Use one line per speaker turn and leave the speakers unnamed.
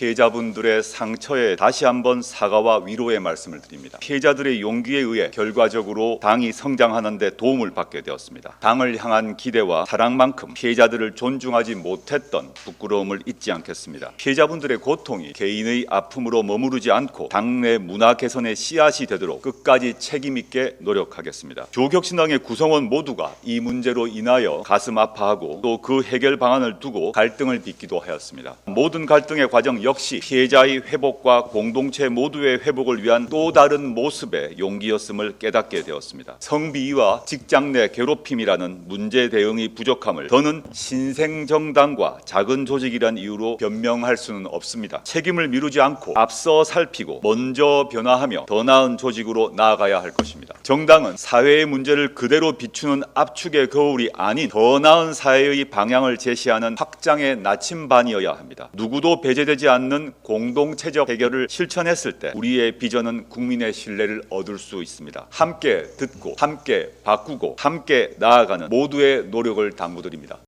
피해자분들의 상처에 다시 한번 사과와 위로의 말씀을 드립니다. 피해자들의 용기에 의해 결과적으로 당이 성장하는 데 도움을 받게 되었습니다. 당을 향한 기대와 사랑만큼 피해자들을 존중하지 못했던 부끄러움을 잊지 않겠습니다. 피해자분들의 고통이 개인의 아픔으로 머무르지 않고 당내 문화 개선의 씨앗이 되도록 끝까지 책임 있게 노력하겠습니다. 조격신당의 구성원 모두가 이 문제로 인하여 가슴 아파하고 또 그 해결 방안을 두고 갈등을 빚기도 하였습니다. 모든 갈등의 과정 역시 피해자의 회복과 공동체 모두의 회복을 위한 또 다른 모습의 용기였음을 깨닫게 되었습니다. 성비위와 직장 내 괴롭힘이라는 문제 대응이 부족함을 더는 신생정당과 작은 조직이란 이유로 변명할 수는 없습니다. 책임을 미루지 않고 앞서 살피고 먼저 변화하며 더 나은 조직으로 나아가야 할 것입니다. 정당은 사회의 문제를 그대로 비추는 압축의 거울이 아닌 더 나은 사회의 방향을 제시하는 확장의 나침반이어야 합니다. 누구도 배제되지 않는 공동체적 해결을 실천했을 때 우리의 비전은 국민의 신뢰를 얻을 수 있습니다. 함께 듣고 함께 바꾸고 함께 나아가는 모두의 노력을 당부드립니다.